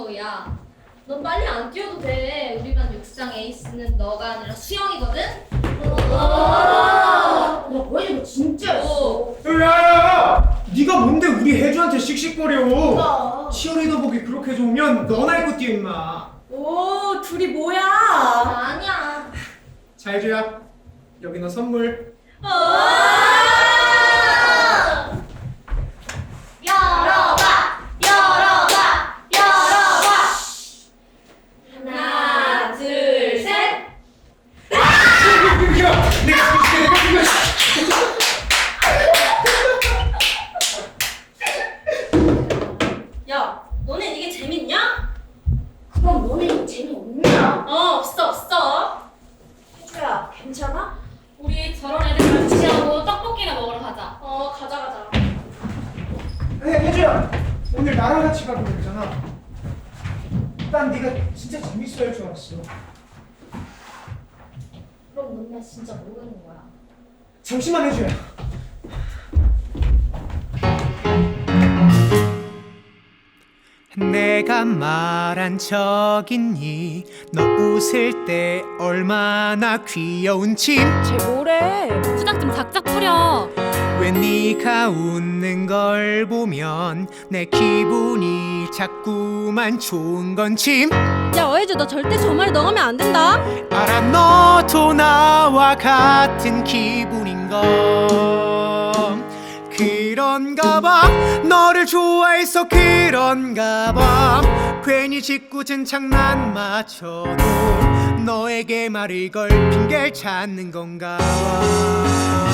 어우 야, 넌 빨리 안 뛰어도 돼. 우리 반 육상 에이스는 너가 아니라 수영이거든. 아, 나 보여준 거 진짜였어. 야야야! 네가 뭔데 우리 혜주한테 씩씩거려? 나. 치어리더복이 그렇게 좋으면 너나 입고 뛰어 임마. 오, 둘이 뭐야? 아니야. 자 혜주야 여기 너 선물. 열어 혜, 혜주야 오늘 나랑 같이 가기로 했잖아. 난 네가 진짜 재밌어 할 줄 알았어. 그럼 넌나 진짜 모르는 거야. 잠시만 혜주야. 내가 말한 적 있니? 너 웃을 때 얼마나 귀여운 침? 쟤 뭐래? 왜 네가 웃는 걸 보면 내 기분이 자꾸만 좋은 건 침? 야 어혜주 너 절대 저 말에 넘어가면 안 된다. 알아 너도 나와 같은 기분인 걸 그런가 봐 너를 좋아해서 그런가 봐 괜히 짓궂은 장난 맞춰도 너에게 말을 걸 핑계를 찾는 건가 봐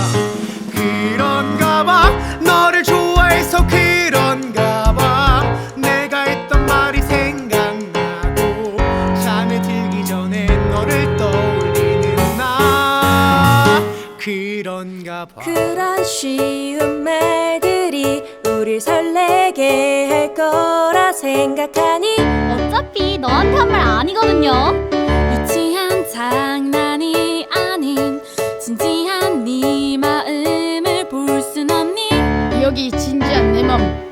그런가 봐. 너를 좋아해서 그런가 봐. 내가 했던 말이 생각나고 잠에 들기 전에 너를 떠올리는 나. 그런가 봐. 그런 쉬운 말들이 우릴 설레게 할 거라 생각하니 어차피 너한테 한 말 아니거든요. 유치한 장난이 아닌 진지한 네 진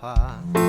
핑